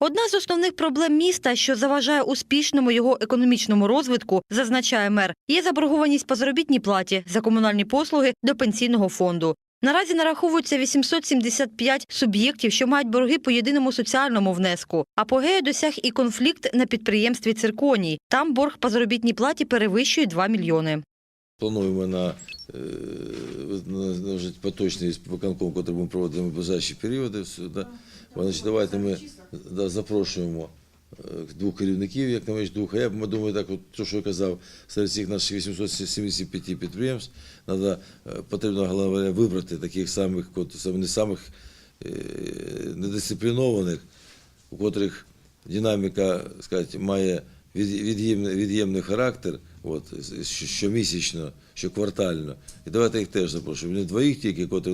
Одна з основних проблем міста, що заважає успішному його економічному розвитку, зазначає мер, є заборгованість по заробітній платі за комунальні послуги до пенсійного фонду. Наразі нараховується 875 суб'єктів, що мають борги по єдиному соціальному внеску. Апогею досяг і конфлікт на підприємстві «Цирконій». Там борг по заробітній платі перевищує 2 мільйони. Плануємо на, е, поточний виконком, який ми проводимо в ближайші періоди. Сюди. Значить, давайте ми да, запрошуємо е, двох керівників, як на менш двох. А я думаю, так, от, то, що я казав, серед цих наших 875 підприємств, надо, е, потрібно головне вибрати таких самих, не самих е, недисциплінованих, у котрих динаміка сказати, має від'ємний, від'ємний характер, от, щомісячно, щоквартально. І давайте їх теж запрошуємо. Не двоїх тільки, котрі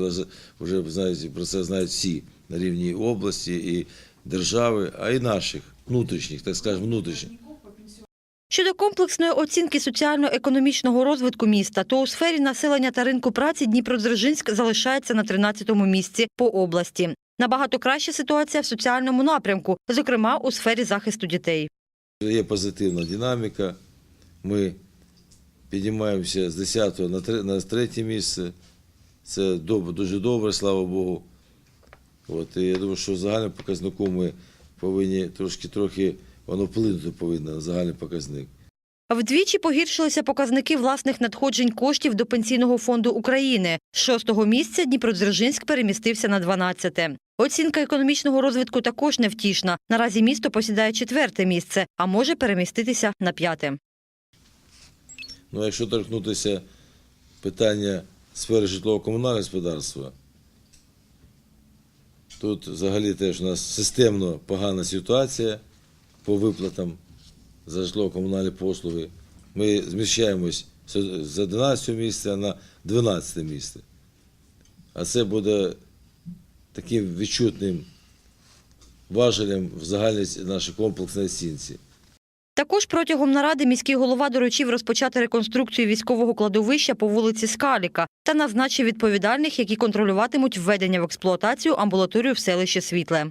вже- знаєте, про це знають всі на рівні області і держави, а й наших, внутрішніх, так скажемо, внутрішніх. Щодо комплексної оцінки соціально-економічного розвитку міста, то у сфері населення та ринку праці Дніпродзержинськ залишається на 13-му місці по області. Набагато краща ситуація в соціальному напрямку, зокрема у сфері захисту дітей. Є позитивна динаміка. Ми підіймаємося з 10 на, 3, на 3 місце. Це дуже добре, слава Богу. От, і я думаю, що загальним показником ми повинні трошки трохи воно вплинути повинно на загальний показник. Вдвічі погіршилися показники власних надходжень коштів до Пенсійного фонду України. З шостого місця Дніпродзержинськ перемістився на 12-те. Оцінка економічного розвитку також невтішна. Наразі місто посідає четверте місце, а може переміститися на п'яте. Ну, якщо торкнутися питання сфери житлово-комунального господарства, тут взагалі теж у нас системно погана ситуація по виплатам за житлово-комунальні послуги. Ми зміщаємось з з 11 місця на 12 місце. А це буде таким відчутним важелем в загальній нашій комплексній оцінці. Також протягом наради міський голова доручив розпочати реконструкцію військового кладовища по вулиці Скаліка та назначив відповідальних, які контролюватимуть введення в експлуатацію амбулаторію в селищі Світле.